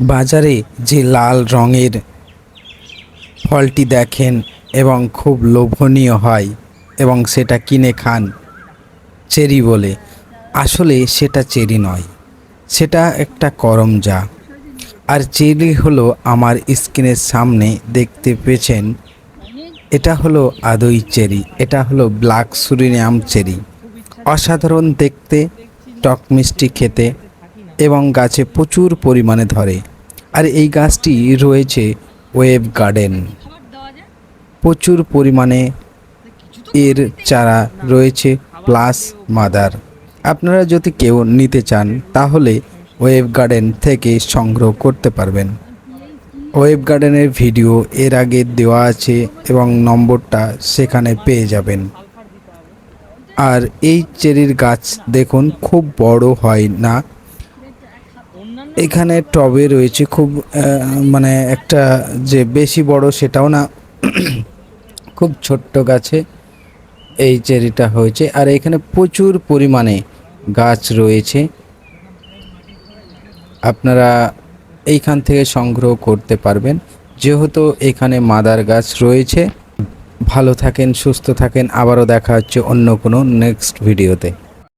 বাজারে যে লাল রঙের ফলটি দেখেন এবং খুব লোভনীয় হয় এবং সেটা কিনে খান। চেরি বলে, আসলে সেটা চেরি নয়, সেটা একটা করমজা আর চেরি হলো আমার স্ক্রিনের সামনে দেখতে পেয়েছেন, এটা হলো আদই চেরি, এটা হলো ব্ল্যাক সুরিনাম চেরি। অসাধারণ দেখতে, টক মিষ্টি খেতে। এবং গাছে প্রচুর পরিমাণে ধরে। আর এই গাছটি রয়েছে ওয়েব গার্ডেন। প্রচুর পরিমাণে এর চারা রয়েছে, প্লাস মাদার। আপনারা যদি কেউ নিতে চান, তাহলে ওয়েব গার্ডেন থেকে সংগ্রহ করতে পারবেন। ওয়েব গার্ডেনের ভিডিও এর আগে দেওয়া আছে এবং নম্বরটা সেখানে পেয়ে যাবেন। আর এই চেরির গাছ দেখুন, খুব বড় হয় না এখানে টবে রয়েছে খুব মানে একটা যে বেশি বড় সেটাও না, খুব ছোট্ট গাছে এই চেরিটা হয়েছে। আর এখানে প্রচুর পরিমাণে গাছ রয়েছে। আপনারা এইখান থেকে সংগ্রহ করতে পারবেন। যেহেতু এখানে মাদার গাছ রয়েছে। ভালো থাকেন, সুস্থ থাকেন। আবারও দেখা হচ্ছে অন্য কোনো নেক্সট ভিডিওতে